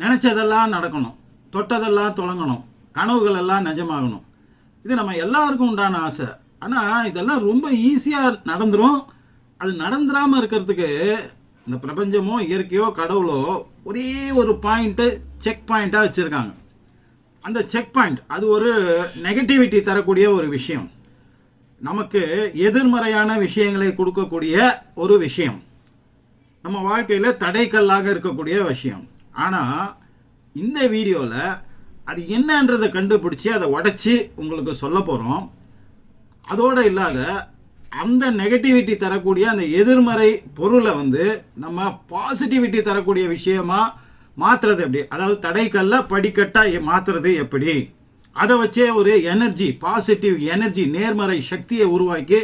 நினச்சதெல்லாம் நடக்கணும் தொட்டதெல்லாம் தொடங்கணும் கனவுகள் எல்லாம் நிஜமாகணும். இது நம்ம எல்லாருக்கும் உண்டான ஆசை. ஆனால் இதெல்லாம் ரொம்ப ஈஸியாக நடந்துடும் அது நடந்துடாமல் இருக்கிறதுக்கு இந்த பிரபஞ்சமோ இயற்கையோ கடவுளோ ஒரே ஒரு பாயிண்ட்டு செக் பாயிண்ட்டாக வச்சுருக்காங்க. அந்த செக் பாயிண்ட் அது ஒரு நெகட்டிவிட்டி தரக்கூடிய ஒரு விஷயம். நமக்கு எதிர்மறையான விஷயங்களை கொடுக்கக்கூடிய ஒரு விஷயம். நம்ம வாழ்க்கையில் தடைக்கல்லாக இருக்கக்கூடிய விஷயம். ஆனால் இந்த வீடியோவில் அது என்னன்றதை கண்டுபிடிச்சி அதை உடச்சி உங்களுக்கு சொல்ல போகிறோம் அதோடு இல்லாத அந்த நெகட்டிவிட்டி தரக்கூடிய அந்த எதிர்மறை பொருளை வந்து நம்ம பாசிட்டிவிட்டி தரக்கூடிய விஷயமா மாற்றுறது எப்படி? அதாவது தடைக்கல்ல படிக்கட்டாக மாற்றுறது எப்படி? அதை வச்சே ஒரு எனர்ஜி பாசிட்டிவ் எனர்ஜி நேர்மறை சக்தியை உருவாக்கி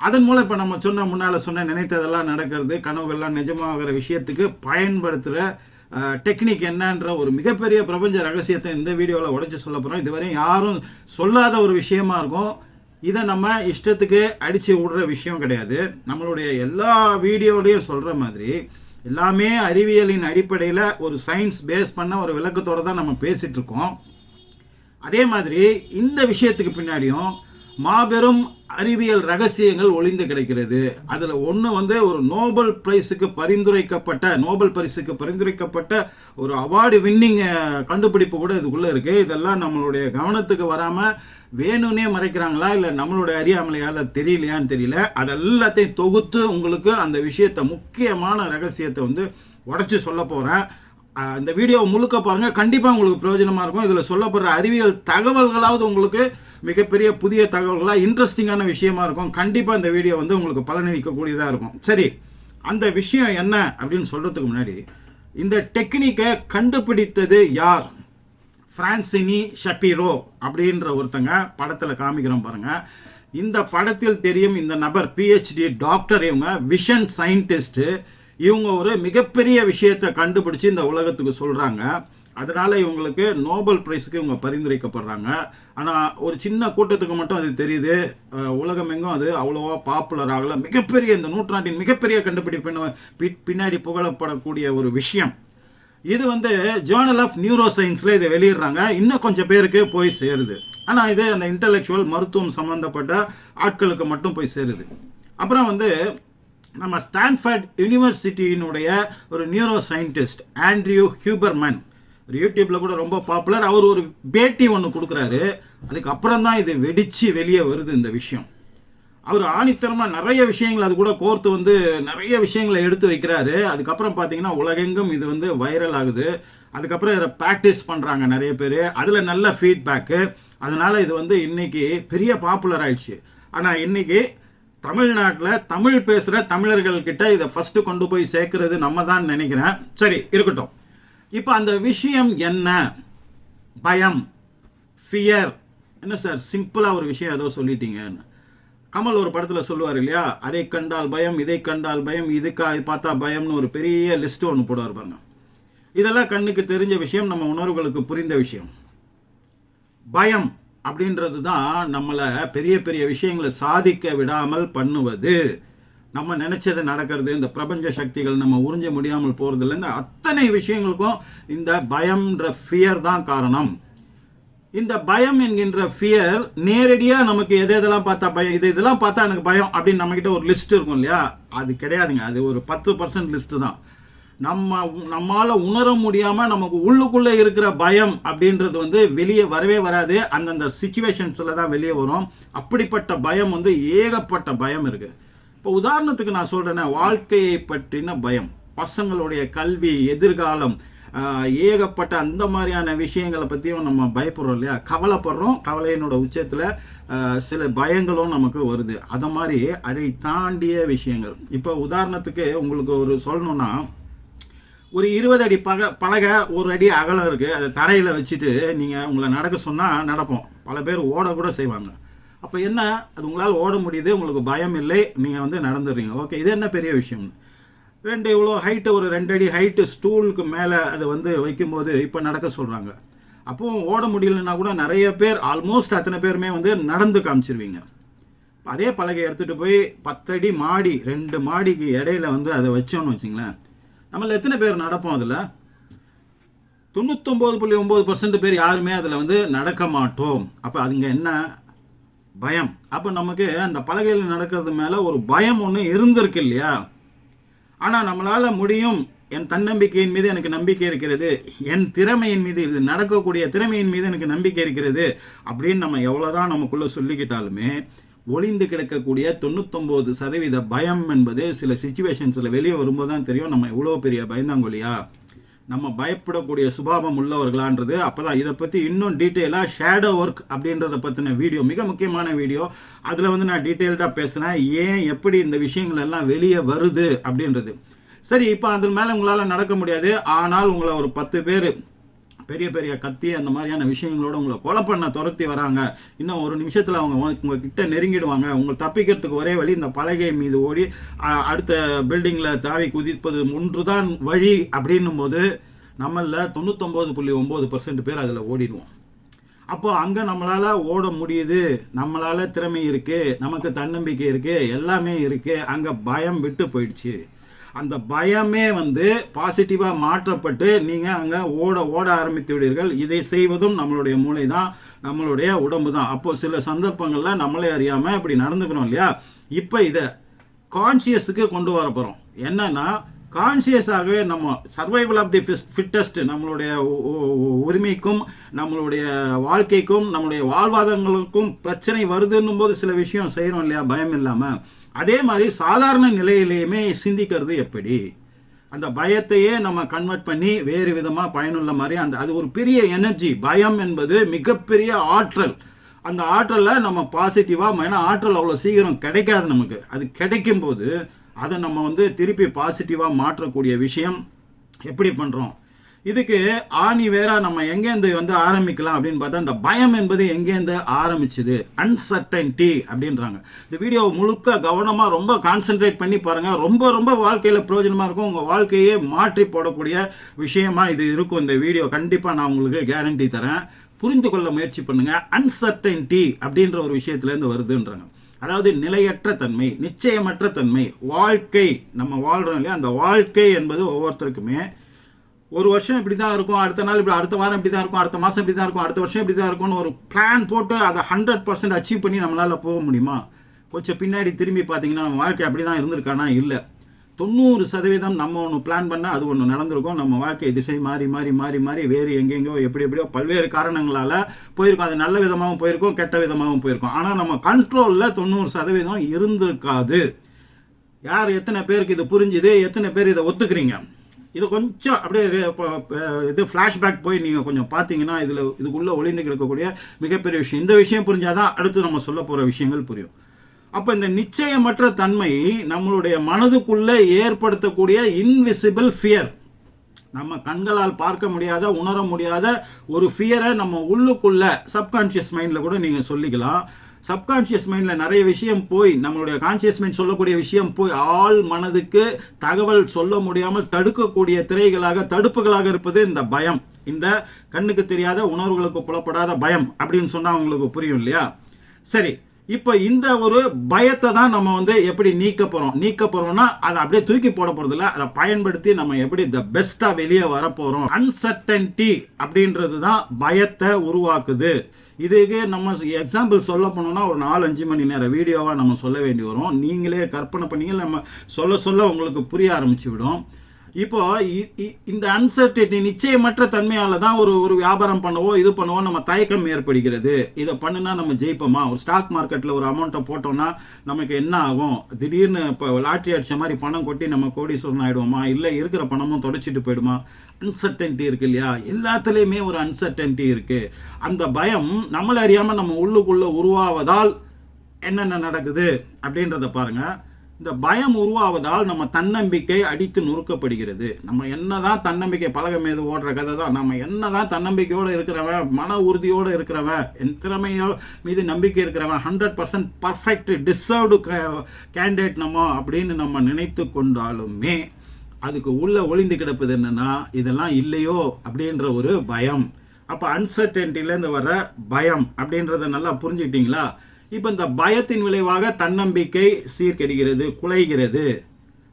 அதன் மூலம் இப்போ நம்ம சொன்ன முன்னால் சொன்ன நினைத்ததெல்லாம் நடக்கிறது கனவுகள்லாம் நிஜமாகிற விஷயத்துக்கு பயன்படுத்துகிற டெக்னிக் என்னன்ற ஒரு மிகப்பெரிய பிரபஞ்ச ரகசியத்தை இந்த வீடியோவில் உடச்சி சொல்ல போகிறோம் இதுவரையும் யாரும் சொல்லாத ஒரு விஷயமா இருக்கும். இதை நம்ம இஷ்டத்துக்கு அடித்து விடுற விஷயம் கிடையாது. நம்மளுடைய எல்லா வீடியோலையும் சொல்கிற மாதிரி எல்லாமே அறிவியலின் அடிப்படையில் ஒரு சயின்ஸ் பேஸ் பண்ண ஒரு விளக்கத்தோடு தான் நம்ம பேசிகிட்ருக்கோம் அதே மாதிரி இந்த விஷயத்துக்கு பின்னாடியும் மாபெரும் அறிவியல் ரகசியங்கள் ஒளிந்து கிடைக்கிறது. அதில் ஒன்று வந்து ஒரு நோபல் பிரைஸுக்கு பரிந்துரைக்கப்பட்ட நோபல் பரிசுக்கு பரிந்துரைக்கப்பட்ட ஒரு அவார்டு வின்னிங் கண்டுபிடிப்பு கூட இதுக்குள்ளே இருக்குது இதெல்லாம் நம்மளுடைய கவனத்துக்கு வராமல் வேணும்னே மறைக்கிறாங்களா? இல்லை நம்மளுடைய அறியாமலையால் தெரியலையான்னு தெரியல. அது எல்லாத்தையும் தொகுத்து உங்களுக்கு அந்த விஷயத்தை முக்கியமான ரகசியத்தை வந்து உடச்சி சொல்ல போகிறேன் அந்த வீடியோவை வீடியோ முழுக்க பாருங்கள் கண்டிப்பாக உங்களுக்கு பிரயோஜனமாக இருக்கும். இதில் சொல்லப்படுற அறிவியல் தகவல்களாவது உங்களுக்கு மிகப்பெரிய புதிய தகவல்களாக இன்ட்ரெஸ்டிங்கான விஷயமா இருக்கும். கண்டிப்பாக இந்த வீடியோ வந்து உங்களுக்கு பலனளிக்கக்கூடியதாக இருக்கும். சரி அந்த விஷயம் என்ன அப்படின்னு சொல்கிறதுக்கு முன்னாடி இந்த டெக்னிக்கை கண்டுபிடித்தது யார்? ஃப்ரான்சினி ஷப்பீரோ அப்படின்ற ஒருத்தங்க படத்தில் காமிக்கிறோம் பாருங்கள் இந்த படத்தில் தெரியும் இந்த நபர் பிஹெச்டி டாக்டர் இவங்க விஷன் சயின்டிஸ்ட்டு இவங்க ஒரு மிகப்பெரிய விஷயத்தை கண்டுபிடிச்சி இந்த உலகத்துக்கு சொல்கிறாங்க அதனால் இவங்களுக்கு நோபல் பிரைஸுக்கு இவங்க பரிந்துரைக்கப்படுறாங்க. ஆனால் ஒரு சின்ன கூட்டத்துக்கு மட்டும் அது தெரியுது. உலகமெங்கும் அது அவ்வளோவா பாப்புலர் ஆகலை. மிகப்பெரிய இந்த நூற்றாண்டின் மிகப்பெரிய கண்டுபிடிப்பின் பி- பின்னாடி புகழப்படக்கூடிய ஒரு விஷயம். இது வந்து ஜேர்னல் ஆஃப் நியூரோ சயின்ஸில் இதை வெளியிடுறாங்க. இன்னும் கொஞ்சம் பேருக்கு போய் சேருது. ஆனால் இது அந்த இன்டலெக்சுவல் மருத்துவம் சம்மந்தப்பட்ட ஆட்களுக்கு மட்டும் போய் சேருது. அப்புறம் வந்து நம்ம ஸ்டான்ஃபர்ட் யூனிவர்சிட்டியினுடைய ஒரு நியூரோ சயின்டிஸ்ட் ஆண்ட்ரியூ ஹியூபர்மன் யூடியூப்பில் யூடியூப்ல கூட ரொம்ப பாப்புலர் அவர் ஒரு பேட்டி ஒன்று கொடுக்குறாரு. அதுக்கப்புறம் தான் இது வெடிச்சு வெளியே வருது இந்த விஷயம். அவர் ஆணித்தரமாக நிறைய விஷயங்கள் அது கூட கோர்த்து வந்து நிறைய விஷயங்களை எடுத்து வைக்கிறாரு. அதுக்கப்புறம் பார்த்தீங்கன்னா உலகெங்கும் இது வந்து வைரல் ஆகுது. அதுக்கப்புறம் இதை ப்ராக்டிஸ் பண்ணுறாங்க நிறைய பேர். அதில் நல்ல ஃபீட்பேக்கு அதனால் இது வந்து இன்னைக்கு பெரிய பாப்புலர் ஆயிடுச்சு. ஆனால் இன்னைக்கு தமிழ்நாட்டில் தமிழ் பேசுகிற தமிழர்கள்கிட்ட இதை ஃபஸ்ட்டு கொண்டு போய் சேர்க்கறது நம்ம தான் நினைக்கிறேன். சரி இருக்கட்டும். இப்போ அந்த விஷயம் என்ன? பயம் ஃபியர் என்ன சார்? சிம்பிளாக ஒரு விஷயம் ஏதோ சொல்லிட்டீங்கன்னு. கமல் ஒரு படத்தில் சொல்லுவார் இல்லையா? அதை கண்டால் பயம் இதை கண்டால் பயம் இதுக்கா பார்த்தா பயம்னு ஒரு பெரிய லிஸ்ட் ஒன்று போடுவார் பாருங்க. இதெல்லாம் கண்ணுக்கு தெரிஞ்ச விஷயம் நம்ம உணர்வுகளுக்கு புரிந்த விஷயம். பயம் அப்படின்றது தான் நம்மளை பெரிய பெரிய விஷயங்களை சாதிக்க விடாமல் பண்ணுவது. நம்ம நினைச்சது நடக்கிறது இந்த பிரபஞ்ச சக்திகள் நம்ம உறிஞ்ச முடியாமல் போகிறதுல இந்த அத்தனை விஷயங்களுக்கும் இந்த பயம்ன்ற ஃபியர் தான் காரணம். இந்த பயம் என்கின்ற ஃபியர் நேரடியாக நமக்கு எது எதெல்லாம் பார்த்தா பயம் இது இதெல்லாம் பார்த்தா எனக்கு பயம் அப்படின்னு நம்மக்கிட்ட ஒரு லிஸ்ட் இருக்கும் இல்லையா? அது கிடையாதுங்க. அது ஒரு பத்து பர்சன்ட் லிஸ்ட்டு தான். நம்ம நம்மால் உணர முடியாமல் நமக்கு உள்ளுக்குள்ளே இருக்கிற பயம் அப்படின்றது வந்து வெளியே வரவே வராது. அந்தந்த சுச்சுவேஷன்ஸில் தான் வெளியே வரும். அப்படிப்பட்ட பயம் வந்து ஏகப்பட்ட பயம் இருக்குது இப்போ உதாரணத்துக்கு நான் சொல்கிறேன்னா வாழ்க்கையை பற்றின பயம். பசங்களுடைய கல்வி எதிர்காலம் ஏகப்பட்ட அந்த மாதிரியான விஷயங்களை பற்றியும் நம்ம பயப்படுறோம் இல்லையா? கவலைப்படுறோம். கவலையினோட உச்சத்தில் சில பயங்களும் நமக்கு வருது. அதை மாதிரி அதை தாண்டிய விஷயங்கள். இப்போ உதாரணத்துக்கு உங்களுக்கு ஒரு சொல்லணும்னா ஒரு இருபது அடி பக பலகை ஒரு அடி அகலம் இருக்குது அதை தரையில் வச்சுட்டு நீங்கள் உங்களை நடக்க சொன்னால் நடப்போம். பல பேர் ஓட கூட செய்வாங்க. அப்போ என்ன? அது உங்களால் ஓட முடியுது உங்களுக்கு பயம் இல்லை நீங்கள் வந்து நடந்துடுறீங்க ஓகே இது என்ன பெரிய விஷயம்னு? ரெண்டு இவ்வளோ ஹைட்டு ஒரு ரெண்டு அடி ஹைட்டு ஸ்டூலுக்கு மேலே அதை வந்து வைக்கும்போது இப்போ நடக்க சொல்கிறாங்க அப்போது ஓட முடியலன்னா கூட நிறைய பேர் ஆல்மோஸ்ட் அத்தனை பேருமே வந்து நடந்து காமிச்சிருவீங்க. அதே பலகை எடுத்துகிட்டு போய் பத்தடி மாடி ரெண்டு மாடிக்கு இடையில வந்து அதை வச்சோன்னு வச்சிங்களேன். நம்மள எத்தனை பேர் நடப்போம் அதில்? தொண்ணூத்தொம்பது புள்ளி ஒம்பது பர்சன்ட் பேர் யாருமே அதில் வந்து நடக்க மாட்டோம். அப்போ அதுங்க என்ன பயம். அப்போ நமக்கு அந்த பலகையில் நடக்கிறது மேலே ஒரு பயம் ஒன்று இருந்திருக்கு இல்லையா? ஆனால் நம்மளால் முடியும். என் தன்னம்பிக்கையின் மீது எனக்கு நம்பிக்கை இருக்கிறது. என் திறமையின் மீது இது நடக்கக்கூடிய திறமையின் மீது எனக்கு நம்பிக்கை இருக்கிறது அப்படின்னு நம்ம எவ்வளோதான் நமக்குள்ளே சொல்லிக்கிட்டாலுமே ஒளிந்து கிடக்கக்கூடிய தொண்ணூத்தொம்பது சதவீத பயம் என்பது சில சுச்சுவேஷன்ஸில் வெளியே வரும்போது தான் தெரியும். நம்ம இவ்வளோ பெரிய பயந்தாங்கொழியா நம்ம பயப்படக்கூடிய சுபாவம் உள்ளவர்களான்றது அப்போ தான் இதை பற்றி இன்னும் டீட்டெயிலாக ஷேடோ ஒர்க் அப்படின்றத பற்றின வீடியோ மிக முக்கியமான வீடியோ. அதில் வந்து நான் டீட்டெயில்டாக பேசுகிறேன் ஏன் எப்படி இந்த விஷயங்கள் எல்லாம் வெளியே வருது அப்படின்றது. சரி இப்போ அதன் மேலே உங்களால் நடக்க முடியாது. ஆனால் உங்களை ஒரு பத்து பேர் பெரிய பெரிய கத்தி அந்த மாதிரியான விஷயங்களோட உங்களை கொலை பண்ண துரத்தி வராங்க. இன்னும் ஒரு நிமிஷத்தில் அவங்க உங்கள் கிட்ட நெருங்கிடுவாங்க. உங்களை தப்பிக்கிறதுக்கு ஒரே வழி இந்த பலகை மீது ஓடி அடுத்த பில்டிங்கில் தாவி குதிப்பது ஒன்றுதான் வழி அப்படின்னும் போது நம்மளில் தொண்ணூத்தொம்பது புள்ளி ஒம்பது பர்சன்ட் பேர் அதில் ஓடிடுவோம். அப்போ அங்கே நம்மளால் ஓட முடியுது. நம்மளால் திறமை இருக்குது நமக்கு தன்னம்பிக்கை இருக்குது எல்லாமே இருக்குது அங்கே பயம் விட்டு போயிடுச்சு. அந்த பயமே வந்து பாசிட்டிவாக மாற்றப்பட்டு நீங்கள் அங்கே ஓட ஓட ஆரம்பித்து விடுவீர்கள். இதை செய்வதும் நம்மளுடைய மூளை தான் நம்மளுடைய உடம்பு தான் அப்போது சில சந்தர்ப்பங்களில் நம்மளே அறியாமல் இப்படி நடந்துக்கிறோம் இல்லையா? இப்போ இதை கான்சியஸுக்கு கொண்டு வர போகிறோம் என்னன்னா கான்சியஸாகவே நம்ம சர்வைவல் ஆஃப் தி ஃபிட்டஸ்ட் நம்மளுடைய உரிமைக்கும் நம்மளுடைய வாழ்க்கைக்கும் நம்மளுடைய வாழ்வாதாரங்களுக்கும் பிரச்சனை வருதுன்னும் போது சில விஷயம் செய்கிறோம் இல்லையா? பயம் இல்லாமல் அதே மாதிரி சாதாரண நிலையிலேயுமே சிந்திக்கிறது எப்படி? அந்த பயத்தையே நம்ம கன்வெர்ட் பண்ணி வேறு விதமாக பயனுள்ள மாதிரி அந்த அது ஒரு பெரிய எனர்ஜி பயம் என்பது மிகப்பெரிய ஆற்றல். அந்த ஆற்றலில் நம்ம பாசிட்டிவாக ஏன்னா ஆற்றல் அவ்வளோ சீக்கிரம் கிடைக்காது நமக்கு. அது கிடைக்கும் போது அதை நம்ம வந்து திருப்பி பாசிட்டிவாக மாற்றக்கூடிய விஷயம் எப்படி பண்ணுறோம் இதுக்கு ஆணி வேற நம்ம எங்கேருந்து வந்து ஆரம்பிக்கலாம் அப்படின்னு பார்த்தா இந்த பயம் என்பது எங்கேருந்து ஆரம்பிச்சுது? அன்சர்டன்டி அப்படின்றாங்க. இந்த வீடியோ முழுக்க கவனமாக ரொம்ப கான்சென்ட்ரேட் பண்ணி பாருங்க. ரொம்ப ரொம்ப வாழ்க்கையில் பிரயோஜனமாக இருக்கும். உங்கள் வாழ்க்கையே மாற்றி போடக்கூடிய விஷயமா இது இருக்கும் இந்த வீடியோ கண்டிப்பாக நான் உங்களுக்கு கேரண்டி தரேன். புரிந்து கொள்ள முயற்சி பண்ணுங்க. அன்சர்டன்டி அப்படின்ற ஒரு விஷயத்துலேருந்து வருதுன்றாங்க. அதாவது நிலையற்ற தன்மை நிச்சயமற்ற தன்மை வாழ்க்கை. நம்ம வாழ்கிறோம் இல்லையா? அந்த வாழ்க்கை என்பது ஒவ்வொருத்தருக்குமே ஒரு வருஷம் இப்படி தான் இருக்கும் அடுத்த நாள் இப்படி அடுத்த வாரம் இப்படி தான் இருக்கும் அடுத்த மாதம் இப்படி தான் இருக்கும் அடுத்த வருஷம் இப்படி தான் இருக்கும்னு ஒரு பிளான் போட்டு அதை ஹண்ட்ரட் பர்சன்ட் அச்சீவ் பண்ணி நம்மளால் போக முடியுமா? கொஞ்சம் பின்னாடி திரும்பி பார்த்தீங்கன்னா நம்ம வாழ்க்கை அப்படி தான் இருந்திருக்கானா? இல்லை. தொண்ணூறு சதவீதம் நம்ம ஒன்று பிளான் பண்ணால் அது ஒன்று நடந்திருக்கும். நம்ம வாழ்க்கை திசை மாறி மாறி மாறி மாறி வேறு எங்கெங்கோ எப்படி எப்படியோ பல்வேறு காரணங்களால் போயிருக்கும். அது நல்ல விதமாகவும் போயிருக்கும் கெட்ட விதமாகவும் போயிருக்கும். ஆனால் நம்ம கண்ட்ரோலில் தொண்ணூறு சதவீதம் இருந்திருக்காது. யார் எத்தனை பேருக்கு இது புரிஞ்சுது? எத்தனை பேர் இதை ஒத்துக்கிறீங்க? இது கொஞ்சம் அப்படியே இப்போ, இது ஃப்ளாஷ்பேக் போய் நீங்கள் கொஞ்சம் பார்த்தீங்கன்னா இதில் இதுக்குள்ளே ஒளிந்து கிடக்கக்கூடிய மிகப்பெரிய விஷயம். இந்த விஷயம் புரிஞ்சாதான் அடுத்து நம்ம சொல்ல போகிற விஷயங்கள் புரியும். அப்போ இந்த நிச்சயமற்ற தன்மை நம்மளுடைய மனதுக்குள்ளே ஏற்படுத்தக்கூடிய இன்விசிபிள் ஃபியர் நம்ம கண்களால் பார்க்க முடியாத உணர முடியாத ஒரு ஃபியரை நம்ம உள்ளுக்குள்ளே சப்கான்ஷியஸ் மைண்டில் கூட நீங்கள் சொல்லிக்கலாம். சப்கான்ஷியஸ் மைண்டில் நிறைய விஷயம் போய் நம்மளுடைய கான்ஷியஸ் மைண்ட் சொல்லக்கூடிய விஷயம் போய் ஆள் மனதுக்கு தகவல் சொல்ல முடியாமல் தடுக்கக்கூடிய திரைகளாக தடுப்புகளாக இருப்பது இந்த பயம். இந்த கண்ணுக்கு தெரியாத உணர்வுகளுக்கு புலப்படாத பயம் அப்படின்னு சொன்னால் அவங்களுக்கு புரியும் இல்லையா? சரி இப்போ இந்த ஒரு பயத்தை தான் நம்ம வந்து எப்படி நீக்க போகிறோம் நீக்க போகிறோம்னா அதை அப்படியே தூக்கி போட போகிறதில்ல அதை பயன்படுத்தி நம்ம எப்படி த பெஸ்ட்டாக வெளியே வர போகிறோம் அன்சர்டன்டி அப்படின்றது தான் பயத்தை உருவாக்குது. இதுக்கே நம்ம எக்ஸாம்பிள் சொல்ல போனோம்னா ஒரு நாலு அஞ்சு மணி நேரம் வீடியோவாக நம்ம சொல்ல வேண்டி வரும். நீங்களே கற்பனை பண்ணீங்க நம்ம சொல்ல சொல்ல உங்களுக்கு புரிய ஆரம்பிச்சு விடும். இப்போ இ- இ- இந்த அன்சர்டினிட்டி நிச்சயமற்ற தன்மையால் தான் ஒரு ஒரு வியாபாரம் பண்ணவோ இது பண்ணவோ நம்ம தயக்கம் ஏற்படுகிறது. இதை பண்ணுனா நம்ம ஜெயிப்போமா? ஒரு ஸ்டாக் மார்க்கெட்டில் ஒரு அமௌண்ட்டை போட்டோம்னா நமக்கு என்ன ஆகும்? திடீர்னு இப்போ லாட்ரி அடிச்ச மாதிரி பணம் கொட்டி நம்ம கோடீஸ்வரன் ஆகிடுவோமா இல்லை இருக்கிற பணமும் தொடச்சிட்டு போயிடுமா? அன்சர்டன்ட்டி இருக்கு இல்லையா? எல்லாத்துலேயுமே ஒரு அன்சர்டன்ட்டி இருக்கு. அந்த பயம் நம்மளை அறியாமல் நம்ம உள்ளுக்குள்ளே உருவாவதால் என்னென்ன நடக்குது அப்படின்றத பாருங்க. இந்த பயம் உருவாவதால் நம்ம தன்னம்பிக்கை அடித்து நொறுக்கப்படுகிறது. நம்ம என்னதான் தன்னம்பிக்கை பழக மீது ஓடுற கதை தான். நம்ம என்னதான் தன்னம்பிக்கையோடு இருக்கிறவன் மன உறுதியோடு இருக்கிறவன் என் திறமையோ மீது நம்பிக்கை இருக்கிறவன் hundred percent perfect deserved candidate நம்ம அப்படின்னு நம்ம நினைத்து கொண்டாலுமே அதுக்கு உள்ள ஒளிந்து கிடப்பது என்னன்னா இதெல்லாம் இல்லையோ அப்படின்ற ஒரு பயம். அப்போ அன்சர்டன்ட்டிலேருந்து வர பயம் அப்படின்றத நல்லா புரிஞ்சுக்கிட்டீங்களா? இப்போ இந்த பயத்தின் விளைவாக தன்னம்பிக்கை சீர்கெடுகிறது குலைகிறது.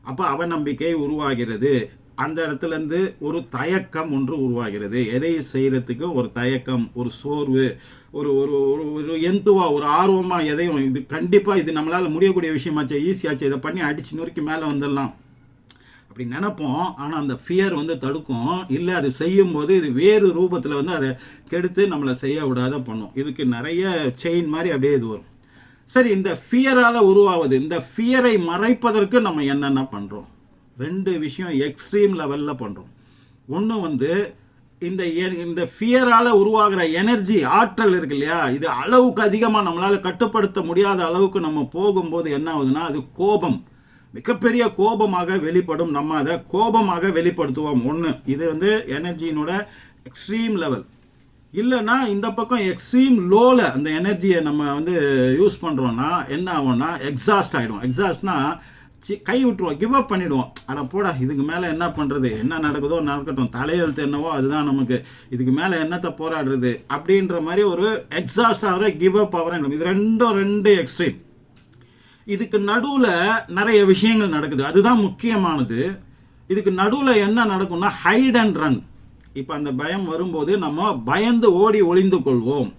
அப்போ அவநம்பிக்கை உருவாகிறது. அந்த இடத்துலேருந்து ஒரு தயக்கம் ஒன்று உருவாகிறது. எதை செய்கிறதுக்கும் ஒரு தயக்கம் ஒரு சோர்வு ஒரு ஒரு ஒரு ஒரு எந்துவா ஒரு ஆர்வமாக எதையும் இது கண்டிப்பாக இது நம்மளால் முடியக்கூடிய விஷயமாச்சு ஈஸியாச்சு இதை பண்ணி அடிச்சு நொறுக்கி மேலே வந்துடலாம். அப்படி நினைப்போம். ஆனால் அந்த ஃபியர் வந்து தடுக்கும். இல்லை அது செய்யும்போது இது வேறு ரூபத்தில் வந்து அதை கெடுத்து நம்மளை செய்ய விடாத பண்ணும். இதுக்கு நிறைய செயின் மாதிரி அப்படியே இது வரும். சரி இந்த ஃபியரால் உருவாவது இந்த ஃபியரை மறைப்பதற்கு நம்ம என்னென்ன பண்ணுறோம் ரெண்டு விஷயம் எக்ஸ்ட்ரீம் லெவலில் பண்ணுறோம் ஒன்று வந்து இந்த இந்த ஃபியரால் உருவாகிற எனர்ஜி ஆற்றல் இருக்கு இல்லையா? இது அளவுக்கு அதிகமாக நம்மளால் கட்டுப்படுத்த முடியாத அளவுக்கு நம்ம போகும்போது என்ன ஆகுதுன்னா அது கோபம். மிகப்பெரிய கோபமாக வெளிப்படும் நம்ம அதை கோபமாக வெளிப்படுத்துவோம். ஒன்று இது வந்து எனர்ஜியினோட எக்ஸ்ட்ரீம் லெவல் இல்லைன்னா இந்த பக்கம் எக்ஸ்ட்ரீம் லோவில் அந்த எனர்ஜியை நம்ம வந்து யூஸ் பண்ணுறோன்னா என்ன ஆகும்னா எக்ஸாஸ்ட் ஆகிடும் எக்ஸாஸ்ட்னா சி கை விட்டுருவோம் கிவ் அப் பண்ணிடுவோம். அட போடா இதுக்கு மேலே என்ன பண்ணுறது என்ன நடக்குதோ நடக்கட்டும். தலையெழுத்து என்னவோ அதுதான் நமக்கு. இதுக்கு மேலே என்னத்தை போராடுறது? அப்படின்ற மாதிரி ஒரு எக்ஸாஸ்ட் ஆகிற கிவ் அப் ஆகிறேன் இது ரெண்டும் ரெண்டு எக்ஸ்ட்ரீம் இதுக்கு நடுவில் நிறைய விஷயங்கள் நடக்குது. அதுதான் முக்கியமானது. இதுக்கு நடுவில் என்ன நடக்கும்னா ஹைட் அண்ட் ரன் இப்போ அந்த பயம் வரும்போது நம்ம பயந்து ஓடி ஒளிந்து கொள்வோம்.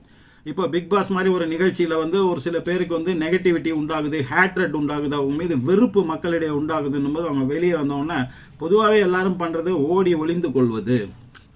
இப்போ பிக் பாஸ் மாதிரி ஒரு நிகழ்ச்சியில் வந்து ஒரு சில பேருக்கு வந்து நெகட்டிவிட்டி உண்டாகுது ஹேட்ரட் உண்டாகுது அவங்க மீது வெறுப்பு மக்களிடையே உண்டாகுதுன்னும் போது அவங்க வெளியே வந்தோடனே பொதுவாகவே எல்லாரும் பண்ணுறது ஓடி ஒளிந்து கொள்வது.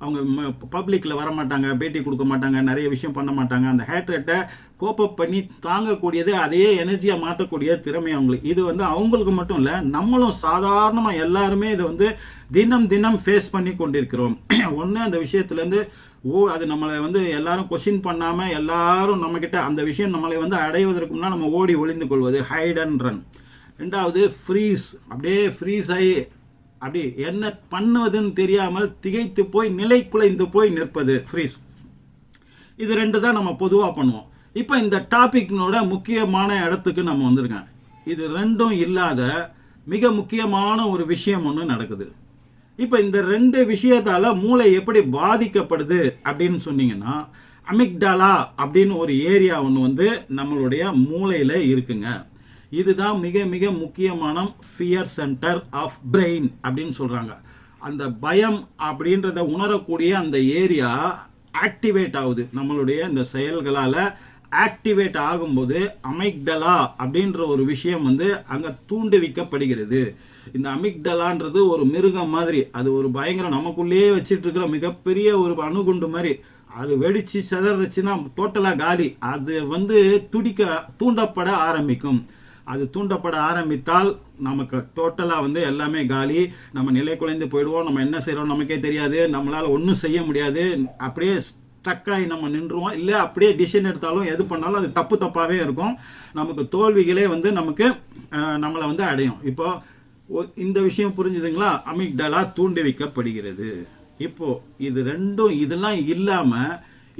அவங்க பப்ளிக்கில் வர மாட்டாங்க பேட்டி கொடுக்க மாட்டாங்க நிறைய விஷயம் பண்ண மாட்டாங்க. அந்த ஹேட்ரேட்டை கோப்பப் பண்ணி தாங்கக்கூடியது அதையே எனர்ஜியாக மாற்றக்கூடிய திறமை அவங்களுக்கு. இது வந்து அவங்களுக்கு மட்டும் இல்லை நம்மளும் சாதாரணமாக எல்லாருமே இதை வந்து தினம் தினம் ஃபேஸ் பண்ணி கொண்டிருக்கிறோம். ஒன்று அந்த விஷயத்துலேருந்து ஓ அது நம்மளை வந்து எல்லாரும் கொஷின் பண்ணாமல் எல்லாரும் நம்மக்கிட்ட அந்த விஷயம் நம்மளை வந்து அடைவதற்கு முன்னால் நம்ம ஓடி ஒளிந்து கொள்வது ஹைட் அண்ட் ரன் ரெண்டாவது ஃப்ரீஸ் அப்படியே ஃப்ரீஸ் ஆகி அப்படி என்ன பண்ணுவதுன்னு தெரியாமல் திகைத்து போய் நிலை குலைந்து போய் நிற்பது ஃப்ரீஸ் இது ரெண்டு தான் நம்ம பொதுவாக பண்ணுவோம். இப்போ இந்த டாபிக்னோட முக்கியமான இடத்துக்கு நம்ம வந்திருக்கேன் இது ரெண்டும் இல்லாத மிக முக்கியமான ஒரு விஷயம் ஒன்று நடக்குது. இப்போ இந்த ரெண்டு விஷயத்தால் மூளை எப்படி பாதிக்கப்படுது அப்படின்னு சொன்னீங்கன்னா அமிக்டாலா அப்படின்னு ஒரு ஏரியா ஒன்று வந்து நம்மளுடைய மூளையில் இருக்குங்க. இதுதான் மிக மிக முக்கியமான ஃபியர் சென்டர் ஆஃப் பிரெயின் அப்படின்னு சொல்கிறாங்க அந்த பயம் அப்படின்றத உணரக்கூடிய அந்த ஏரியா ஆக்டிவேட் ஆகுது. நம்மளுடைய இந்த செயல்களால் ஆக்டிவேட் ஆகும்போது அமிக்டலா அப்படின்ற ஒரு விஷயம் வந்து அங்கே தூண்டுவிக்கப்படுகிறது இந்த அமிக்டலான்றது ஒரு மிருகம் மாதிரி அது ஒரு பயங்கரம் நமக்குள்ளேயே வச்சிட்டு இருக்கிற மிகப்பெரிய ஒரு அணுகுண்டு மாதிரி. அது வெடித்து சிதறச்சுன்னா டோட்டலாக காலி. அது வந்து துடிக்க தூண்டப்பட ஆரம்பிக்கும். அது தூண்டப்பட ஆரம்பித்தால் நமக்கு டோட்டலாக வந்து எல்லாமே காலி. நம்ம நிலை குலைந்து போயிடுவோம். நம்ம என்ன செய்கிறோம் நமக்கே தெரியாது. நம்மளால் ஒன்றும் செய்ய முடியாது. அப்படியே ஸ்டக்காகி நம்ம நின்றுவோம். இல்லை அப்படியே டிசிஷன் எடுத்தாலும் எது பண்ணாலும் அது தப்பு தப்பாகவே இருக்கும். நமக்கு தோல்விகளே வந்து நமக்கு நம்மளை வந்து அடையும். இப்போ இந்த விஷயம் புரிஞ்சுதுங்களா? அமிக்டலா தூண்டுவிக்கப்படுகிறது இப்போது இது ரெண்டும் இதெல்லாம் இல்லாமல்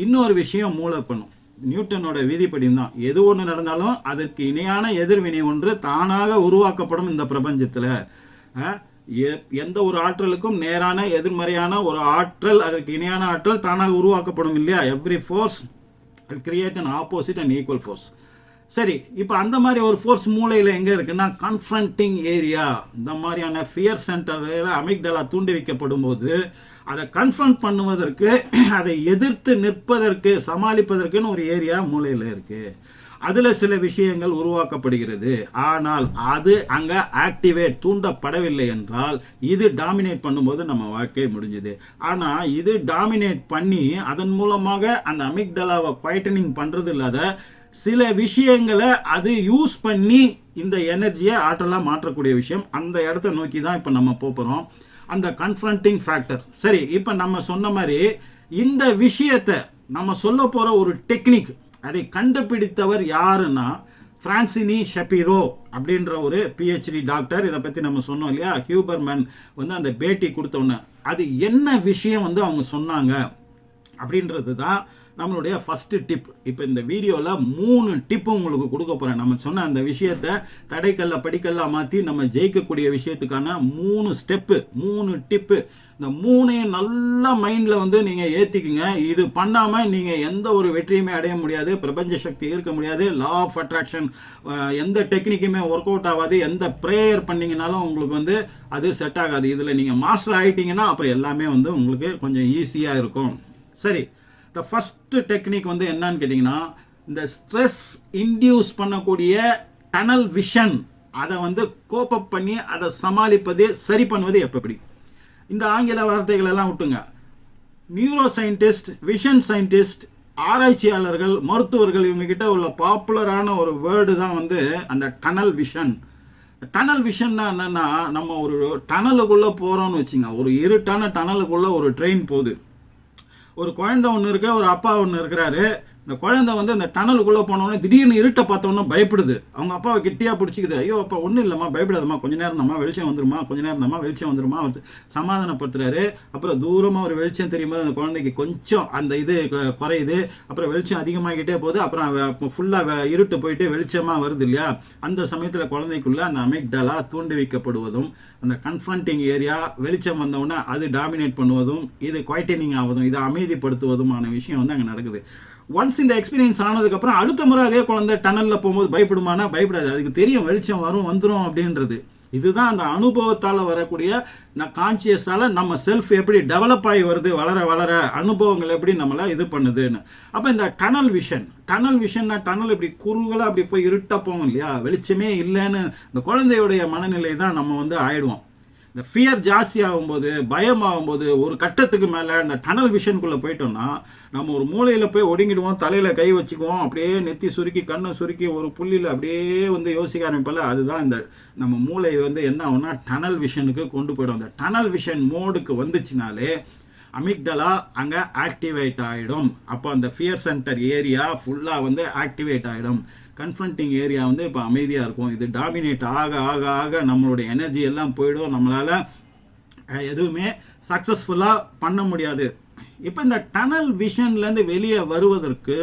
இன்னொரு விஷயம் மூளை பண்ணும் நியூட்டனோட விதிப்படியும் தான். எது ஒன்று நடந்தாலும் அதற்கு இணையான எதிர்வினை ஒன்று தானாக உருவாக்கப்படும் இந்த பிரபஞ்சத்தில். எந்த ஒரு ஆற்றலுக்கும் நேரான எதிர்மறையான ஒரு ஆற்றல் அதற்கு இணையான ஆற்றல் தானாக உருவாக்கப்படும் இல்லையா? Every force create and opposite and equal force சரி இப்போ அந்த மாதிரி ஒரு ஃபோர்ஸ் மூளையில் எங்கே இருக்குன்னா கன்ஃப்ரண்டிங் ஏரியா இந்த மாதிரியான ஃபியர் சென்டரில் அமிக்டலா தூண்டி வைக்கப்படும் போது அதை கன்ஃபர்ம் பண்ணுவதற்கு அதை எதிர்த்து நிற்பதற்கு சமாளிப்பதற்குன்னு ஒரு ஏரியா மூலையில் இருக்குது அதில் சில விஷயங்கள் உருவாக்கப்படுகிறது. ஆனால் அது அங்கே ஆக்டிவேட் தூண்டப்படவில்லை என்றால் இது டாமினேட் பண்ணும்போது நம்ம வாழ்க்கை முடிஞ்சுது. ஆனால் இது டாமினேட் பண்ணி அதன் மூலமாக அந்த அமிக்டலாவை குவைட்டனிங் பண்ணுறது இல்லாத சில விஷயங்களை அது யூஸ் பண்ணி இந்த எனர்ஜியை ஆற்றலாக மாற்றக்கூடிய விஷயம். அந்த இடத்த நோக்கி தான் இப்போ நம்ம போகிறோம் அந்த கன்ஃபரண்டிங் ஃபேக்டர் சரி இப்போ நம்ம சொன்ன மாதிரி இந்த விஷயத்தை நம்ம சொல்ல போகிற ஒரு டெக்னிக் அதை கண்டுபிடித்தவர் யாருன்னா ஃப்ரான்சினி ஷபீரோ அப்படின்ற ஒரு பிஹெச்டி டாக்டர் இதை பற்றி நம்ம சொன்னோம் இல்லையா? ஹியூபர்மேன் வந்து அந்த பேட்டி கொடுத்தோன்னே அது என்ன விஷயம் வந்து அவங்க சொன்னாங்க அப்படின்றது தான் நம்மளுடைய ஃபஸ்ட்டு டிப் இப்போ இந்த வீடியோவில் மூணு டிப்பு உங்களுக்கு கொடுக்க போகிறேன் நம்ம சொன்ன அந்த விஷயத்தை தடைக்கல்ல படிக்கல்ல மாற்றி நம்ம ஜெயிக்கக்கூடிய விஷயத்துக்கான மூணு ஸ்டெப்பு மூணு டிப்பு இந்த மூணையும் நல்லா மைண்டில் வந்து நீங்கள் ஏற்றிக்குங்க இது பண்ணாமல் நீங்கள் எந்த ஒரு வெற்றியுமே அடைய முடியாது. பிரபஞ்ச சக்தி இருக்க முடியாது. லா ஆஃப் அட்ராக்ஷன் எந்த டெக்னிக்குமே ஒர்க் அவுட் ஆகாது. எந்த ப்ரேயர் பண்ணிங்கனாலும் உங்களுக்கு வந்து அது செட் ஆகாது. இதில் நீங்கள் மாஸ்டர் ஆகிட்டீங்கன்னா அப்புறம் எல்லாமே வந்து உங்களுக்கு கொஞ்சம் ஈஸியாக இருக்கும். சரி. த ஃபஸ்ட்டு டெக்னிக் வந்து என்னன்னு கேட்டிங்கன்னா இந்த ஸ்ட்ரெஸ் இன்டியூஸ் பண்ணக்கூடிய டனல் விஷன் அதை வந்து கோப்பப் பண்ணி அதை சமாளிப்பது சரி பண்ணுவது எப்படி இந்த ஆங்கில வார்த்தைகளெல்லாம் விட்டுங்க. நியூரோ சயின்டிஸ்ட் விஷன் சயின்டிஸ்ட் ஆராய்ச்சியாளர்கள் மருத்துவர்கள் இவங்ககிட்ட உள்ள பாப்புலரான ஒரு வேர்டு தான் வந்து அந்த டனல் விஷன் டனல் விஷன்னா என்னென்னா நம்ம ஒரு டனலுக்குள்ளே போகிறோம்னு வச்சுங்க. ஒரு இருட்டான டனலுக்குள்ளே ஒரு ட்ரெயின் போகுது. ஒரு குழந்தை ஒன்று இருக்கு ஒரு அப்பா ஒன்று இருக்கிறாரு. இந்த குழந்தை வந்து அந்த டனலுக்குள்ளே போனோடனே திடீர்னு இருட்டை பார்த்தோன்னே பயப்படுது. அவங்க அப்பாவை கெட்டியாக பிடிச்சிக்குது. ஐயோ அப்பா ஒன்றும் இல்லைம்மா பயப்படாதம்மா கொஞ்ச நேரம் தாம்மா வெளிச்சம் வந்துருமா கொஞ்ச நேரம் தாம்மா வெளிச்சம் வந்துருமா அவர் சமாதானப்படுத்துறாரு. அப்புறம் தூரமாக ஒரு வெளிச்சம் தெரியும்போது அந்த குழந்தைக்கு கொஞ்சம் அந்த இது குறையுது. அப்புறம் வெளிச்சம் அதிகமாகிக்கிட்டே போகுது. அப்புறம் ஃபுல்லாக இருட்டு போயிட்டு வெளிச்சமாக வருது இல்லையா? அந்த சமயத்தில் குழந்தைக்குள்ள அந்த அமெக்டலா தூண்டுவிக்கப்படுவதும் அந்த கன்ஃபரண்டிங் ஏரியா வெளிச்சம் வந்தவுடனே அது டாமினேட் பண்ணுவதும் இது குவைட்டனிங் ஆவதும் இதை அமைதிப்படுத்துவதுமான விஷயம் வந்து அங்கே நடக்குது. ஒன்ஸ் இந்த எக்ஸ்பீரியன்ஸ் ஆனதுக்கப்புறம் அடுத்த முறை அதே குழந்தை டனலில் போகும்போது பயப்படுமானா? பயப்படாது. அதுக்கு தெரியும் வெளிச்சம் வரும் வந்துடும் அப்படின்றது. இதுதான் அந்த அனுபவத்தால் வரக்கூடிய நான் கான்சியஸால் நம்ம செல்ஃப் எப்படி டெவலப் ஆகி வருது வளர வளர அனுபவங்கள் எப்படி நம்மளை இது பண்ணுதுன்னு. அப்போ இந்த டனல் விஷன் டனல் விஷன்னா டனல் இப்படி குறுகலாக அப்படி போய் இருட்டாக போகும் இல்லையா? வெளிச்சமே இல்லைன்னு இந்த குழந்தையுடைய மனநிலை தான் நம்ம வந்து ஆயிடுவோம். இந்த ஃபியர் ஜாஸ்தி ஆகும்போது பயம் ஆகும்போது ஒரு கட்டத்துக்கு மேலே இந்த டனல் விஷனுக்குள்ளே போயிட்டோம்னா நம்ம ஒரு மூலையில் போய் ஒடுங்கிடுவோம் தலையில் கை வச்சுக்குவோம் அப்படியே நெத்தி சுருக்கி கண்ணை சுருக்கி ஒரு புள்ளியில் அப்படியே வந்து யோசிக்க ஆரம்பிப்பல அதுதான் இந்த நம்ம மூளை வந்து என்ன ஆகும்னா டனல் விஷனுக்கு கொண்டு போயிடும். அந்த டனல் விஷன் மோடுக்கு வந்துச்சுனாலே அமிக்டலா அங்கே ஆக்டிவேட் ஆகிடும் அப்போ அந்த ஃபியர் சென்டர் ஏரியா ஃபுல்லாக வந்து ஆக்டிவேட் ஆகிடும் கன்ஃபரண்டிங் ஏரியா வந்து இப்போ அமைதியாக இருக்கும். இது டாமினேட் ஆக ஆக ஆக நம்மளுடைய எனர்ஜி எல்லாம் போயிடும். நம்மளால் எதுவுமே சக்ஸஸ்ஃபுல்லாக பண்ண முடியாது. இப்போ இந்த டனல் விஷன்லேருந்து வெளியே வருவதற்கு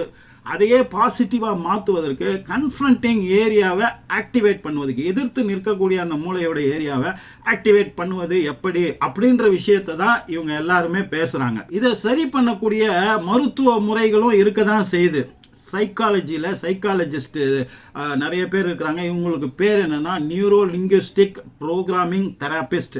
அதையே பாசிட்டிவாக மாற்றுவதற்கு கன்ஃபரண்டிங் ஏரியாவை ஆக்டிவேட் பண்ணுவதற்கு எதிர்த்து நிற்கக்கூடிய அந்த மூளையோட ஏரியாவை ஆக்டிவேட் பண்ணுவது எப்படி அப்படின்ற விஷயத்தை தான் இவங்க எல்லாருமே பேசுகிறாங்க இதை சரி பண்ணக்கூடிய மருத்துவ முறைகளும் இருக்க தான் செய்யுது. சைக்காலஜியில் சைக்காலஜிஸ்ட்டு நிறைய பேர் இருக்கிறாங்க. இவங்களுக்கு பேர் என்னென்னா நியூரோ லிங்குஸ்டிக் ப்ரோக்ராமிங் தெராபிஸ்ட்